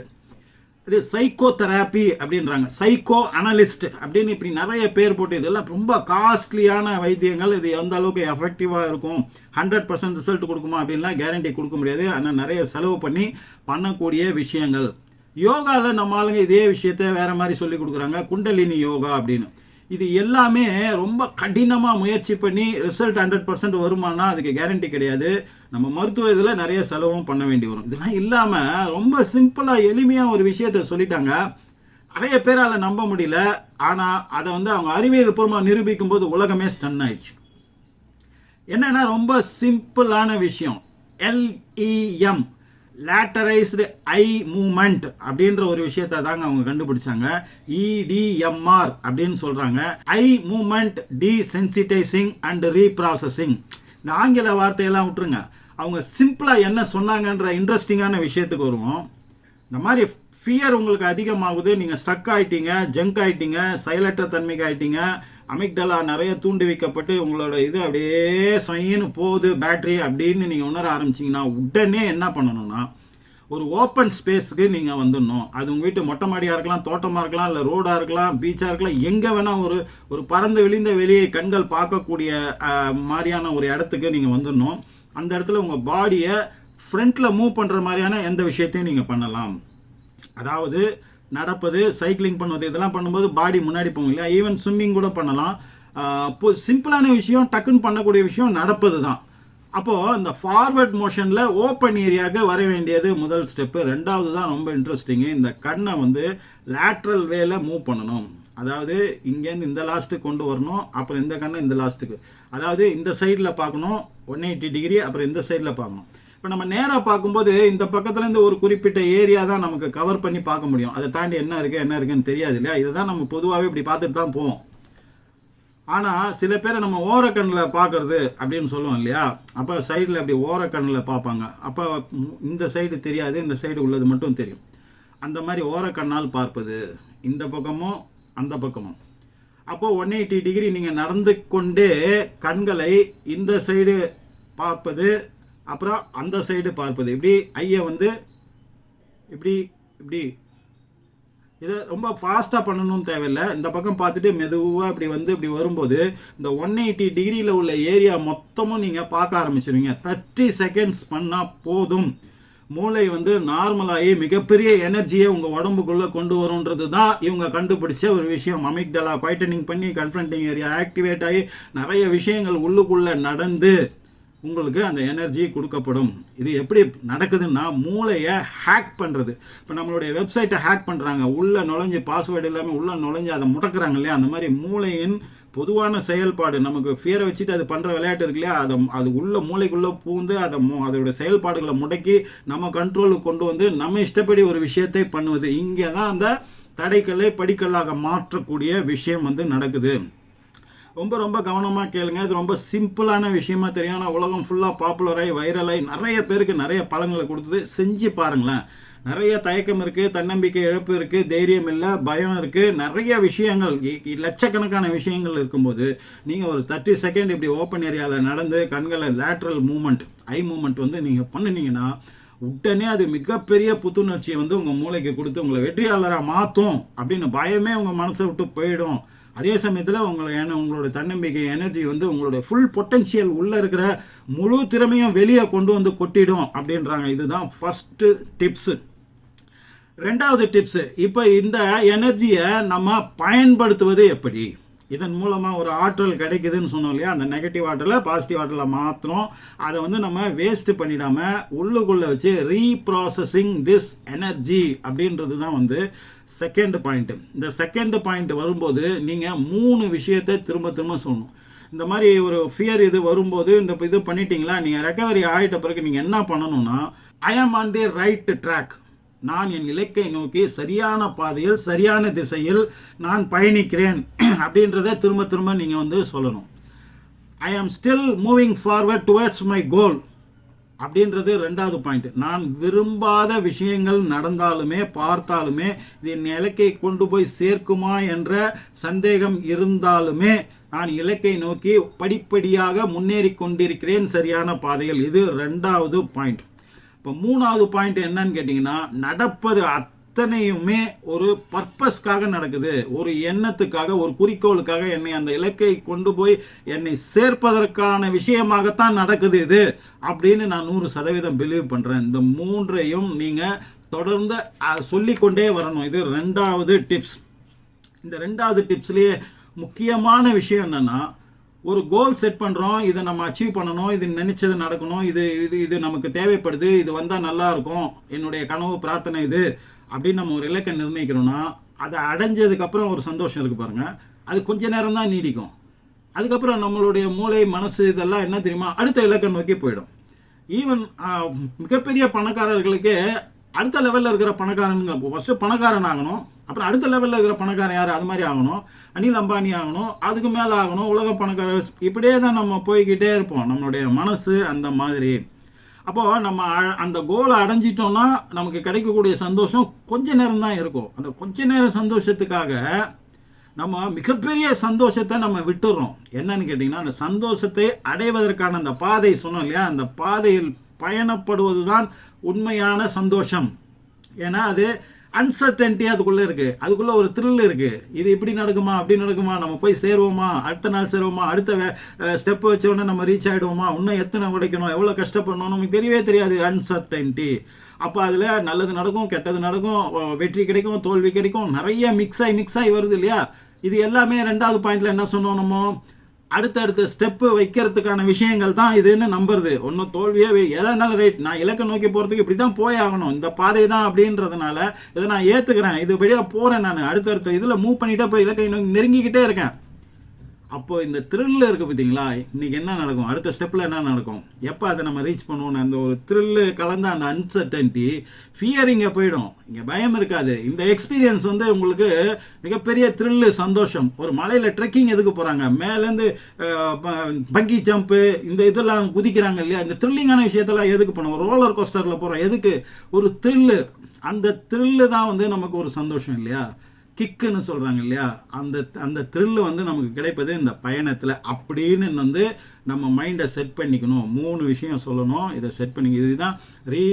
இது சைக்கோ தெராப்பி அப்படின்றாங்க. சைக்கோ அனலிஸ்ட் அப்படின்னு இப்படி நிறைய பேர் போட்டு இதெல்லாம் ரொம்ப காஸ்ட்லியான வைத்தியங்கள். இது எந்த அளவுக்கு எஃபெக்டிவாக இருக்கும்? ஹண்ட்ரட் பர்சன்ட் ரிசல்ட் கொடுக்குமா அப்படின்லாம் கேரண்டி கொடுக்க முடியாது. ஆனால் நிறைய செலவு பண்ணி பண்ணக்கூடிய விஷயங்கள். யோகாவில் நம்ம ஆளுங்க இதே விஷயத்த வேறு மாதிரி சொல்லி கொடுக்குறாங்க. குண்டலினி யோகா அப்படின்னு. இது எல்லாமே ரொம்ப கடினமாக முயற்சி பண்ணி ரிசல்ட் ஹண்ட்ரட் பர்சன்ட் வருமானா அதுக்கு கேரண்டி கிடையாது. நம்ம மருத்துவ இதில் நிறைய செலவும் பண்ண வேண்டி வரும். இதெல்லாம் இல்லாமல் ரொம்ப சிம்பிளாக எளிமையாக ஒரு விஷயத்த சொல்லிட்டாங்க. நிறைய பேரால் நம்ப முடியல. ஆனால் அதை வந்து அவங்க அறிவியல் பூர்வமாக நிரூபிக்கும் போது உலகமே ஸ்டன் ஆயிடுச்சு. என்னென்னா ரொம்ப சிம்பிளான விஷயம். எல்இஎம் லேட்டரைஸ்டு ஐ மூமெண்ட் அப்படின்ற ஒரு விஷயத்தை தாங்க அவங்க கண்டுபிடிச்சாங்க. இடிஎம்ஆர் அப்படின்னு சொல்றாங்க. Eye movement desensitising and reprocessing இந்த ஆங்கில வார்த்தையெல்லாம் விட்டுருங்க. அவங்க சிம்பிளாக என்ன சொன்னாங்கன்ற இன்ட்ரெஸ்டிங்கான விஷயத்துக்கு வருவோம். இந்த மாதிரி ஃபியர் உங்களுக்கு அதிகமாகுது. நீங்கள் ஸ்ட்ரக் ஆகிட்டீங்க ஜங்க் ஆகிட்டீங்க செயலற்ற தன்மைக்கு ஆகிட்டீங்க அமிக்டலா நிறைய தூண்டி வைக்கப்பட்டு உங்களோட இது அப்படியே சொயின்னு போகுது பேட்ரி அப்படின்னு நீங்கள் உணர ஆரம்பிச்சிங்கன்னா உடனே என்ன பண்ணணும்னா ஒரு ஓப்பன் ஸ்பேஸுக்கு நீங்கள் வந்துடணும். அது உங்கள் வீட்டு மொட்டை மாடியாக இருக்கலாம் தோட்டமாக இருக்கலாம் இல்லை ரோடாக இருக்கலாம் பீச்சாக இருக்கலாம் எங்கே வேணால் ஒரு ஒரு பறந்து விழிந்த வெளியே கண்கள் பார்க்கக்கூடிய மாதிரியான ஒரு இடத்துக்கு நீங்கள் வந்துடணும். அந்த இடத்துல உங்கள் பாடியை ஃப்ரண்ட்டில் மூவ் பண்ணுற மாதிரியான எந்த விஷயத்தையும் நீங்கள் பண்ணலாம். அதாவது நடப்பது சைக்கிளிங் பண்ணுவது இதெல்லாம் பண்ணும்போது பாடி முன்னாடி போகும் இல்லையா? ஈவன் ஸ்விம்மிங் கூட பண்ணலாம். இப்போ சிம்பிளான விஷயம் டக்குன்னு பண்ணக்கூடிய விஷயம் நடப்பது தான் அப்போது இந்த ஃபார்வர்ட் மோஷனில் ஓப்பன் ஏரியாவுக்கு வர வேண்டியது முதல் ஸ்டெப்பு ரெண்டாவது தான் ரொம்ப இன்ட்ரெஸ்டிங்கு இந்த கண்ணை வந்து லேட்ரல் வேல மூவ் பண்ணணும். அதாவது இங்கேருந்து இந்த லாஸ்ட்டுக்கு கொண்டு வரணும் அப்புறம் இந்த கண்ணை இந்த லாஸ்ட்டுக்கு அதாவது இந்த சைடில் பார்க்கணும் ஒன் எயிட்டி டிகிரி அப்புறம் இந்த சைடில் பார்க்கணும். இப்போ நம்ம நேராக பார்க்கும்போது இந்த பக்கத்துலேருந்து ஒரு குறிப்பிட்ட ஏரியா தான் நமக்கு கவர் பண்ணி பார்க்க முடியும். அதை தாண்டி என்ன இருக்குது என்ன இருக்குன்னு தெரியாது இல்லையா? இதை தான் நம்ம பொதுவாகவே இப்படி பார்த்துட்டு தான் போவோம். ஆனால் சில பேரை நம்ம ஓரக்கண்ணில் பார்க்கறது அப்படின்னு சொல்லுவோம் இல்லையா? அப்போ சைடில் அப்படி ஓரக்கண்ணில் பார்ப்பாங்க. அப்போ இந்த சைடு தெரியாது இந்த சைடு உள்ளது மட்டும் தெரியும். அந்த மாதிரி ஓரக்கண்ணால் பார்ப்பது இந்த பக்கமும் அந்த பக்கமும் அப்போ ஒன் எயிட்டி டிகிரி நீங்கள் நடந்து கொண்டே கண்களை இந்த சைடு பார்ப்பது அப்புறம் அந்த சைடு பார்ப்பது. இப்படி ஐயை வந்து இப்படி இப்படி. இதை ரொம்ப ஃபாஸ்ட்டாக பண்ணணும்னு தேவையில்லை. இந்த பக்கம் பார்த்துட்டு மெதுவாக இப்படி வந்து இப்படி வரும்போது இந்த ஒன் எயிட்டி டிகிரியில் உள்ள ஏரியா மொத்தமும் நீங்கள் பார்க்க ஆரம்பிச்சிருவீங்க. தேர்ட்டி செகண்ட்ஸ் பண்ணால் போதும். மூளை வந்து நார்மலாகி மிகப்பெரிய எனர்ஜியை உங்கள் உடம்புக்குள்ளே கொண்டு வரும்ன்றது தான் இவங்க கண்டுபிடிச்ச ஒரு விஷயம். அமிக்டலா குவைட்டனிங் பண்ணி கன்ஃபரண்டிங் ஏரியா ஆக்டிவேட் ஆகி நிறைய விஷயங்கள் உள்ளுக்குள்ளே நடந்து உங்களுக்கு அந்த எனர்ஜி கொடுக்கப்படும். இது எப்படி நடக்குதுன்னா மூளையை ஹேக் பண்ணுறது இப்போ நம்மளுடைய வெப்சைட்டை ஹேக் பண்ணுறாங்க உள்ளே நுழைஞ்சு பாஸ்வேர்டு இல்லாமல் உள்ளே நுழைஞ்சு அதை முடக்குறாங்க இல்லையா? அந்த மாதிரி மூளையின் பொதுவான செயல்பாடு நமக்கு ஃபியரை வச்சுட்டு அது பண்ணுற விளையாட்டு இருக்கு இல்லையா? அதை அது உள்ள மூளைக்குள்ளே பூந்து அதை மு அதோட செயல்பாடுகளை முடக்கி நம்ம கண்ட்ரோலுக்கு கொண்டு வந்து நம்ம இஷ்டப்படி ஒரு விஷயத்தை பண்ணுவது. இங்கே தான் அந்த தடைக்கல்லை படிக்கல்லாக மாற்றக்கூடிய விஷயம் வந்து நடக்குது. ரொம்ப ரொம்ப கவனமாக கேளுங்க. இது ரொம்ப சிம்பிளான விஷயமா தெரியும். ஆனால் உலகம் ஃபுல்லாக பாப்புலராகி வைரலாகி நிறைய பேருக்கு நிறைய பலன்களை கொடுத்தது. செஞ்சு பாருங்களேன். நிறைய தயக்கம் இருக்குது தன்னம்பிக்கை இழப்பு இருக்குது தைரியம் இல்லை பயம் இருக்குது நிறைய விஷயங்கள் லட்சக்கணக்கான விஷயங்கள் இருக்கும்போது நீங்கள் ஒரு தேர்ட்டி செகண்ட் இப்படி ஓப்பன் ஏரியாவில் நடந்து கண்களை லேட்ரல் மூமெண்ட் ஐ மூமெண்ட் வந்து நீங்கள் பண்ணினீங்கன்னா உடனே அது மிகப்பெரிய புத்துணர்ச்சியை வந்து உங்கள் மூளைக்கு கொடுத்து உங்களை வெற்றியாளராக மாற்றும் அப்படின்னு பயமே உங்கள் மனசை விட்டு போயிடும். அதே சமயத்தில் உங்களை என்ன உங்களோட தன்னம்பிக்கை எனர்ஜி வந்து உங்களுடைய ஃபுல் பொட்டன்ஷியல் உள்ளே இருக்கிற முழு திறமையும் வெளியே கொண்டு வந்து கொட்டிடும் அப்படின்றாங்க. இதுதான் ஃபஸ்ட்டு டிப்ஸு ரெண்டாவது டிப்ஸு இப்போ இந்த எனர்ஜியை நம்ம பயன்படுத்துவது எப்படி? இதன் மூலமாக ஒரு ஆற்றல் கிடைக்குதுன்னு சொன்னோம் இல்லையா? அந்த நெகட்டிவ் ஆற்றலை பாசிட்டிவ் ஆற்றலை மாற்றணும் அதை வந்து நம்ம வேஸ்ட் பண்ணிடாமல் உள்ளுக்குள்ளே வச்சு ரீப்ராசஸிங் திஸ் எனர்ஜி அப்படின்றது தான் வந்து செகண்ட் பாயிண்ட்டு இந்த செகண்ட் பாயிண்ட் வரும்போது நீங்கள் மூணு விஷயத்தை திரும்ப திரும்ப சொல்லணும். இந்த மாதிரி ஒரு ஃபியர் இது வரும்போது இந்த இது பண்ணிட்டீங்களா? நீங்கள் ரெக்கவரி ஆகிட்ட பிறகு நீங்கள் என்ன பண்ணணும்னா ஐ ஆம் ஆன் தி ரைட் ட்ராக் நான் என் இலக்கை நோக்கி சரியான பாதையில் சரியான திசையில் நான் பயணிக்கிறேன். அப்படின்றத திரும்ப திரும்ப நீங்கள் வந்து சொல்லணும். I am still moving forward towards my goal அப்படின்றது ரெண்டாவது பாயிண்ட் நான் விரும்பாத விஷயங்கள் நடந்தாலுமே பார்த்தாலுமே இது என் இலக்கை கொண்டு போய் சேர்க்குமா என்ற சந்தேகம் இருந்தாலுமே நான் இலக்கை நோக்கி படிப்படியாக முன்னேறி கொண்டிருக்கிறேன் சரியான பாதையில். இது ரெண்டாவது பாயிண்ட் இப்போ மூணாவது பாயிண்ட் என்னன்னு கேட்டிங்கன்னா நடப்பது அத் அத்தனையுமே ஒரு பர்பஸ்க்காக நடக்குது. ஒரு எண்ணத்துக்காக ஒரு குறிக்கோளுக்காக என்னை அந்த இலக்கை கொண்டு போய் என்னை சேர்ப்பதற்கான விஷயமாகத்தான் நடக்குது இது அப்படின்னு நான் நூறு சதவீதம் பிலீவ் பண்ணுறேன் இந்த மூன்றையும் நீங்கள் தொடர்ந்து சொல்லிக்கொண்டே வரணும். இது ரெண்டாவது டிப்ஸ் இந்த ரெண்டாவது டிப்ஸ்லேயே முக்கியமான விஷயம் என்னென்னா ஒரு கோல் செட் பண்ணுறோம் இதை நம்ம அச்சீவ் பண்ணணும் இது நினச்சது நடக்கணும் இது இது இது நமக்கு தேவைப்படுது இது வந்தால் நல்லா இருக்கும். என்னுடைய கனவு பிரார்த்தனை இது. அப்படின்னு நம்ம ஒரு இலக்கை நிர்ணயிக்கிறோன்னா அதை அடைஞ்சதுக்கப்புறம் ஒரு சந்தோஷம் இருக்குது பாருங்கள் அது கொஞ்ச நேரம் தான் நீடிக்கும். அதுக்கப்புறம் நம்மளுடைய மூளை மனசு இதெல்லாம் என்ன தெரியுமா? அடுத்த இலக்கை நோக்கி போயிடும். ஈவன் மிகப்பெரிய பணக்காரர்களுக்கு அடுத்த லெவலில் இருக்கிற பணக்காரனுங்க ஃபஸ்ட்டு பணக்காரன் ஆகணும். அப்புறம் அடுத்த லெவலில் இருக்கிற பணக்காரன் யார்? அது மாதிரி ஆகணும். அனில் அம்பானி ஆகணும். அதுக்கு மேலே ஆகணும். உலக பணக்காரர் இப்படியே தான் நம்ம போய்கிட்டே இருப்போம். நம்மளுடைய மனசு அந்த மாதிரி. அப்போது நம்ம அ- அந்த கோலை அடைஞ்சிட்டோம்னா நமக்கு கிடைக்கக்கூடிய சந்தோஷம் கொஞ்ச நேரம் தான் இருக்கும். அந்த கொஞ்ச நேரம் சந்தோஷத்துக்காக நம்ம மிகப்பெரிய சந்தோஷத்தை நம்ம விட்டுறோம். என்னன்னு கேட்டிங்கன்னா அந்த சந்தோஷத்தை அடைவதற்கான அந்த பாதை சொன்னோம் இல்லையா? அந்த பாதையில் பயணப்படுவது தான் உண்மையான சந்தோஷம். ஏன்னா அது அன்சர்டன்ட்டி அதுக்குள்ளே இருக்குது அதுக்குள்ளே ஒரு த்ரில் இருக்குது இது இப்படி நடக்குமா அப்படி நடக்குமா நம்ம போய் சேருவோமா அடுத்த நாள் சேருவோமா அடுத்த ஸ்டெப் வச்ச உடனே நம்ம ரீச் ஆகிடுவோமா இன்னும் எத்தனை உடைக்கணும் எவ்வளோ கஷ்டப்படணும் நமக்கு தெரியவே தெரியாது அன்சர்டன்ட்டி அப்போ அதில் நல்லது நடக்கும் கெட்டது நடக்கும் வெற்றி கிடைக்கும் தோல்வி கிடைக்கும் நிறைய மிக்ஸ் ஆகி மிக்ஸ் ஆகி வருது இல்லையா? இது எல்லாமே ரெண்டாவது பாயிண்ட்ல என்ன சொன்னோம் நம்ம? அடுத்தடுத்த ஸ்டெப்பு வைக்கிறதுக்கான விஷயங்கள் தான் இதுன்னு நம்புறது. ஒன்றும் தோல்வியே எதாக இருந்தாலும் ரைட் நான் இலக்கை நோக்கி போகிறதுக்கு இப்படி தான் போய் ஆகணும். இந்த பாதை தான் அப்படின்றதுனால இதை நான் ஏற்றுக்கிறேன் இது வழியாக போகிறேன் நான். அடுத்தடுத்த இதில் மூவ் பண்ணிகிட்டே போய் இலக்கை நோக்கி நெருங்கிக்கிட்டே இருக்கேன். அப்போ இந்த த்ரில் இருக்குது பார்த்தீங்களா? இன்னைக்கு என்ன நடக்கும்? அடுத்த ஸ்டெப்பில் என்ன நடக்கும்? எப்போ அதை நம்ம ரீச் பண்ணுவோம் அந்த ஒரு த்ரில்லு கலந்த அந்த அன்சர்டன்ட்டி ஃபியர் இங்கே போயிடும். இங்கே பயம் இருக்காது. இந்த எக்ஸ்பீரியன்ஸ் வந்து உங்களுக்கு மிகப்பெரிய த்ரில்லு சந்தோஷம். ஒரு மலையில் ட்ரெக்கிங் எதுக்கு போகிறாங்க மேலேருந்து பங்கி ஜம்ப்பு இந்த இதெல்லாம் குதிக்கிறாங்க இல்லையா? இந்த த்ரில்லிங்கான விஷயத்தெல்லாம் எதுக்கு பண்ணுவோம்? ரோலர் கோஸ்டரில் போகிறோம் எதுக்கு? ஒரு த்ரில்லு அந்த த்ரில்லு தான் வந்து நமக்கு ஒரு சந்தோஷம் இல்லையா? கிக்குன்னு சொல்கிறாங்க இல்லையா? அந்த அந்த த்ரில்லு வந்து நமக்கு கிடைப்பது இந்த பயணத்தில். அப்படின்னு வந்து நம்ம மைண்டை செட் பண்ணிக்கணும். மூணு விஷயம் சொல்லணும். இதை செட் பண்ணி இதுதான் ரீ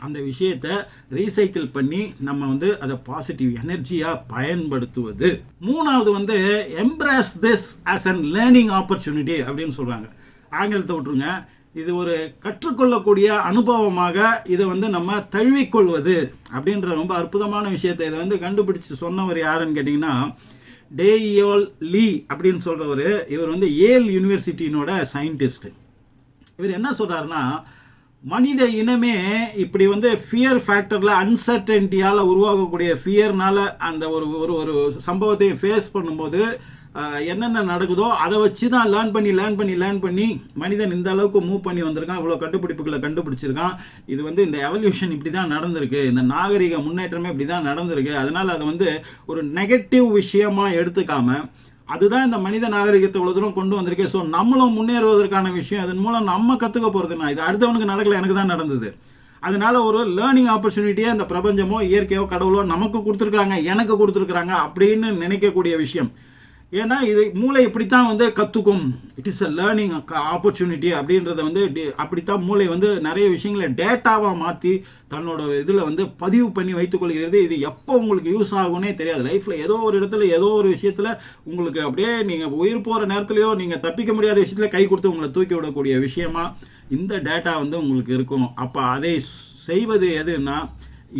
அந்த விஷயத்தை ரீசைக்கிள் பண்ணி நம்ம வந்து அதை பாசிட்டிவ் எனர்ஜியாக பயன்படுத்துவது. மூணாவது வந்து embrace this as an learning opportunity அப்படின்னு சொல்கிறாங்க ஆங்கிலத்தை விட்டுருங்க. இது ஒரு கற்றுக்கொள்ளக்கூடிய அனுபவமாக இதை வந்து நம்ம தழுவிக்கொள்வது அப்படின்ற ரொம்ப அற்புதமான விஷயத்தை இதை வந்து கண்டுபிடிச்சு சொன்னவர் யாருன்னு கேட்டிங்கன்னா டேயோல் லீ அப்படின்னு சொல்கிறவர் இவர் வந்து ஏல் யூனிவர்சிட்டியினோட சயின்டிஸ்ட் இவர் என்ன சொல்கிறாருன்னா மனித இனமே இப்படி வந்து ஃபியர் ஃபேக்டரில் அன்சர்டன்ட்டியால் உருவாகக்கூடிய ஃபியர்னால் அந்த ஒரு ஒரு ஒரு சம்பவத்தையும் ஃபேஸ் பண்ணும்போது என்னென்ன நடக்குதோ அதை வச்சு தான் லேர்ன் பண்ணி லேர்ன் பண்ணி லேர்ன் பண்ணி மனிதன் இந்த அளவுக்கு மூவ் பண்ணி வந்திருக்கான் இவ்வளோ கண்டுபிடிப்புகளை கண்டுபிடிச்சிருக்கான். இது வந்து இந்த எவல்யூஷன் இப்படி தான் நடந்திருக்கு. இந்த நாகரிக முன்னேற்றமே இப்படி தான் நடந்திருக்கு. அதனால் அதை வந்து ஒரு நெகட்டிவ் விஷயமாக எடுத்துக்காம அதுதான் இந்த மனித நாகரிகத்தை இவ்வளோ தூரம் கொண்டு வந்திருக்கு. ஸோ நம்மளும் முன்னேறுவதற்கான விஷயம் அதன் மூலம் நம்ம கற்றுக்க போகிறதுனா இது அடுத்தவனுக்கு நடக்கல எனக்கு தான் நடந்தது. அதனால ஒரு லேர்னிங் ஆப்பர்ச்சுனிட்டியை இந்த பிரபஞ்சமோ இயற்கையோ கடவுளோ நமக்கு கொடுத்துருக்குறாங்க எனக்கு கொடுத்துருக்குறாங்க அப்படின்னு நினைக்கக்கூடிய விஷயம். ஏன்னா இது மூளை இப்படித்தான் வந்து கற்றுக்கும் it is a learning opportunity அப்படின்றத வந்து அப்படித்தான் மூளை வந்து நிறைய விஷயங்களை டேட்டாவாக மாற்றி தன்னோட இதில் வந்து பதிவு பண்ணி வைத்துக்கொள்கிறது இது எப்போ உங்களுக்கு யூஸ் ஆகும்னே தெரியாது. லைஃப்பில் ஏதோ ஒரு இடத்துல ஏதோ ஒரு விஷயத்தில் உங்களுக்கு அப்படியே நீங்கள் உயிர் போகிற நேரத்துலையோ நீங்கள் தப்பிக்க முடியாத விஷயத்தில் கை கொடுத்து உங்களை தூக்கி விடக்கூடிய விஷயமா இந்த டேட்டா வந்து உங்களுக்கு இருக்கும். அப்போ அதை செய்வது எதுன்னா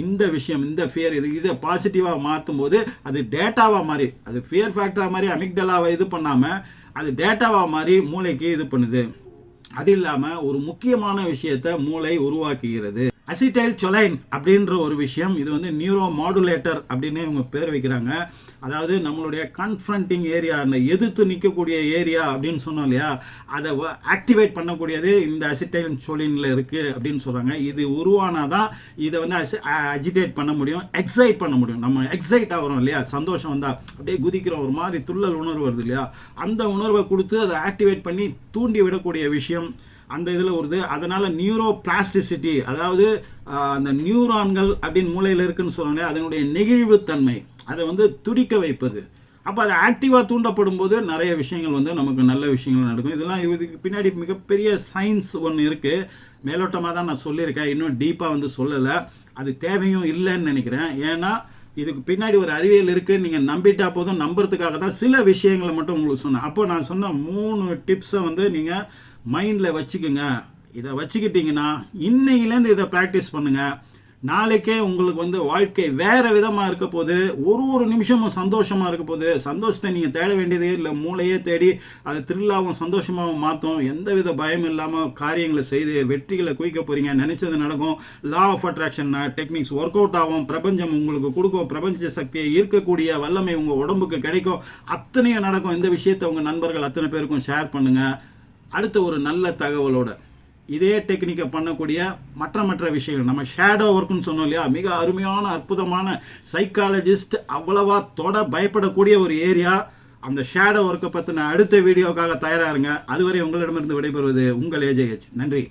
இந்த விஷயம் இந்த ஃபியர் இது இதை பாசிட்டிவாக மாற்றும் போது அது டேட்டாவாக மாறி அது ஃபியர் ஃபேக்டராக மாதிரி அமிக்டலாவை இது பண்ணாமல் அது டேட்டாவாக மாறி மூளைக்கு இது பண்ணுது. அது இல்லாமல் ஒரு முக்கியமான விஷயத்தை மூளை உருவாக்குகிறது. அசிடைல் சொலைன் அப்படின்ற ஒரு விஷயம். இது வந்து நியூரோ மாடுலேட்டர் அப்படின்னு இவங்க பேர் வைக்கிறாங்க. அதாவது நம்மளுடைய கன்ஃப்ரண்டிங் ஏரியா அந்த எதிர்த்து நிற்கக்கூடிய ஏரியா அப்படின்னு சொன்னோம் இல்லையா? அதை ஆக்டிவேட் பண்ணக்கூடியது இந்த அசிடைல் சொலினில் இருக்குது அப்படின்னு சொல்கிறாங்க இது உருவானாதான் இதை வந்து அசி அஜிடேட் பண்ண முடியும் எக்ஸைட் பண்ண முடியும். நம்ம எக்ஸைட் ஆகிறோம் இல்லையா? சந்தோஷம் வந்தால் அப்படியே குதிக்கிறோம். ஒரு மாதிரி துள்ளல் உணர்வு வருது இல்லையா? அந்த உணர்வை கொடுத்து அதை ஆக்டிவேட் பண்ணி தூண்டி விடக்கூடிய விஷயம். அந்த இதில் வருது. அதனால் நியூரோ பிளாஸ்டிசிட்டி அதாவது அந்த நியூரான்கள் அப்படின்னு மூளையில் இருக்குன்னு சொன்னாலே அதனுடைய நெகிழ்வுத்தன்மை அதை வந்து துடிக்க வைப்பது. அப்போ அது ஆக்டிவாக தூண்டப்படும் போது நிறைய விஷயங்கள் வந்து நமக்கு நல்ல விஷயங்கள் நடக்கும். இதெல்லாம் இதுக்கு பின்னாடி மிகப்பெரிய சயின்ஸ் ஒன்று இருக்குது மேலோட்டமாக தான் நான் சொல்லியிருக்கேன். இன்னும் டீப்பாக வந்து சொல்லலை. அது தேவையும் இல்லைன்னு நினைக்கிறேன். ஏன்னா இதுக்கு பின்னாடி ஒரு அறிவியல் இருக்குது நீங்கள் நம்பிட்டா போதும் நம்புறதுக்காக தான் சில விஷயங்களை மட்டும் உங்களுக்கு சொன்னேன். அப்போ நான் சொன்ன மூணு டிப்ஸை வந்து நீங்கள் மைண்டில் வச்சுக்கோங்க. இதை வச்சுக்கிட்டிங்கன்னா இன்னையிலேருந்து இதை ப்ராக்டிஸ் பண்ணுங்கள் நாளைக்கே உங்களுக்கு வந்து வாழ்க்கை வேறு விதமாக இருக்க போது ஒரு ஒரு நிமிஷமும் சந்தோஷமாக இருக்க போது சந்தோஷத்தை நீங்கள் தேட வேண்டியதே இல்லை மூளையே தேடி அதை த்ரில்லாகவும் சந்தோஷமாகவும் மாற்றும் எந்தவித பயம் இல்லாமல் காரியங்களை செய்து வெற்றிகளை குவிக்க போகிறீங்க நினச்சது நடக்கும். Law of attraction techniques work out ஆகும். பிரபஞ்சம் உங்களுக்கு கொடுக்கும். பிரபஞ்ச சக்தியை ஈர்க்கக்கூடிய வல்லமை உங்கள் உடம்புக்கு கிடைக்கும். அத்தனையும் நடக்கும். இந்த விஷயத்தை உங்கள் நண்பர்கள் அத்தனை பேருக்கும் ஷேர் பண்ணுங்கள் அடுத்த ஒரு நல்ல தகவலோட. இதே டெக்னிக்கை பண்ணக்கூடிய மற்ற மற்ற விஷயங்கள். நம்ம ஷேடோ ஒர்க்குன்னு சொன்னோம் இல்லையா? மிக அருமையான அற்புதமான சைக்காலஜிஸ்ட் அவ்வளவா தொட பயப்படக்கூடிய ஒரு ஏரியா அந்த ஷேடோ ஒர்க்கை பற்றின அடுத்த வீடியோக்காக தயாராருங்க அதுவரை உங்களிடமிருந்து விடைபெறுவது உங்கள் ஏஜேஹெச் நன்றி.